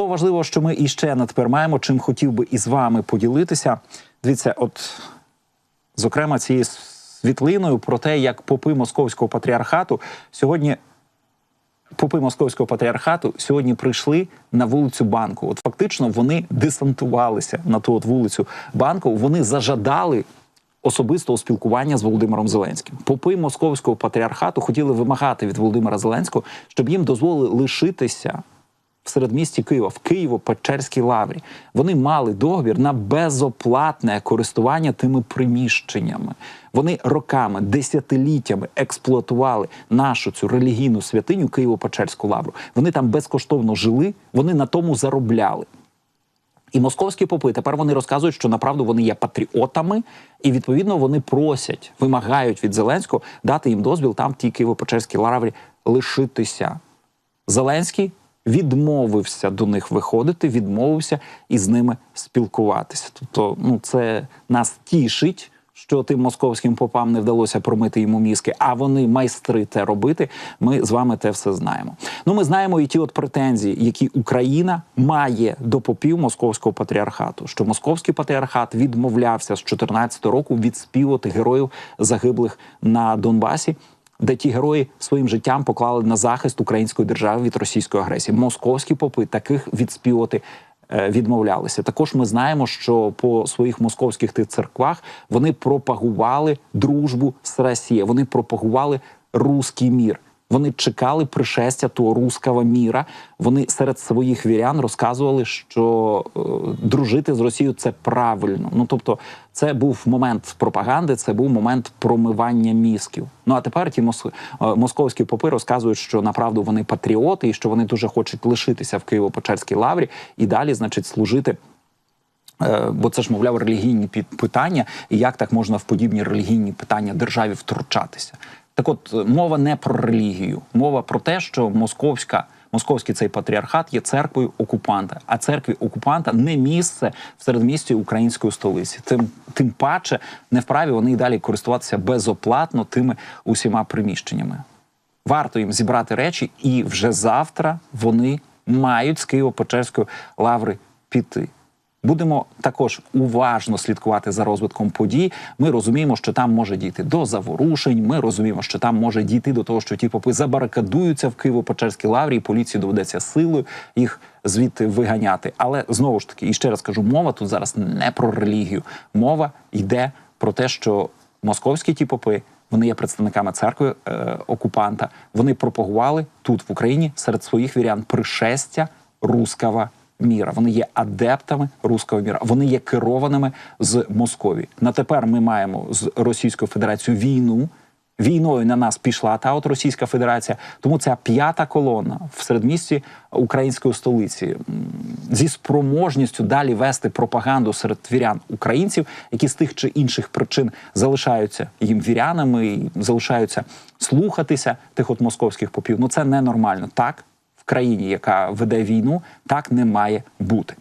того важливого, що ми іще тепер маємо, чим хотів би із вами поділитися. Дивіться, от зокрема, цією світлиною про те, як попи московського патріархату сьогодні. Попи московського патріархату сьогодні прийшли на вулицю банку. От фактично вони десантувалися на ту от вулицю банку. Вони зажадали особистого спілкування з Володимиром Зеленським. Попи московського патріархату хотіли вимагати від Володимира Зеленського, щоб їм дозволили лишитися в середмісті Києва, в Києво-Печерській лаврі. Вони мали договір на безоплатне користування тими приміщеннями. Вони роками, десятиліттями експлуатували нашу цю релігійну святиню Києво-Печерську лавру. Вони там безкоштовно жили, вони на тому заробляли. І московські попи тепер вони розказують, що направду вони є патріотами, і відповідно вони просять, вимагають від Зеленського дати їм дозвіл там в тій Києво-Печерській лаврі лишитися. Зеленський відмовився до них виходити, відмовився із ними спілкуватися. Тобто, ну це нас тішить. Що тим московським попам не вдалося промити йому мізки, а вони майстри те робити. Ми з вами те все знаємо. Ну, ми знаємо і ті от претензії, які Україна має до попів московського патріархату. Що московський патріархат відмовлявся з 14 року відспівати героїв загиблих на Донбасі де ті герої своїм життям поклали на захист української держави від російської агресії. Московські попи таких відспівати. е, Відмовлялися також. Ми знаємо, що по своїх московських тих церквах вони пропагували дружбу з Росією. Вони пропагували руський мір. Вони чекали пришестя того руского міра. Вони серед своїх вірян розказували, що е, дружити з Росією це правильно. Ну тобто, це був момент пропаганди, це був момент промивання мізків. Ну а тепер ті мос... е, московські попи розказують, що направду вони патріоти, і що вони дуже хочуть лишитися в Києво-Печерській лаврі і далі, значить, служити. Е, Бо це ж, мовляв, релігійні питання, і як так можна в подібні релігійні питання державі втручатися? Так от е, мова не про релігію, мова про те, що московська. Московський цей патріархат є церквою окупанта, а церкві окупанта не місце в середмісті української столиці. Тим тим паче не вправі вони і далі користуватися безоплатно тими усіма приміщеннями. Варто їм зібрати речі, і вже завтра вони мають з Києво-Печерської лаври піти. Будемо також уважно слідкувати за розвитком подій. Ми розуміємо, що там може дійти до заворушень. Ми розуміємо, що там може дійти до того, що ті попи забарикадуються в Києво-Печерській лаврі, і поліції доведеться силою їх звідти виганяти. Але знову ж таки, і ще раз кажу, мова тут зараз не про релігію. Мова йде про те, що московські ті попи. Вони є представниками церкви е, окупанта. Вони пропагували тут в Україні серед своїх вірян пришестя руского міра. Вони є адептами руського міра. Вони є керованими з Московії. На тепер ми маємо з Російською Федерацією війну. Війною на нас пішла та от Російська Федерація. Тому ця п'ята колона в середмісті української столиці зі спроможністю далі вести пропаганду серед вірян українців, які з тих чи інших причин залишаються їм вірянами і залишаються слухатися тих от московських попів. Ну це ненормально. Так країні, яка веде війну, так не має бути.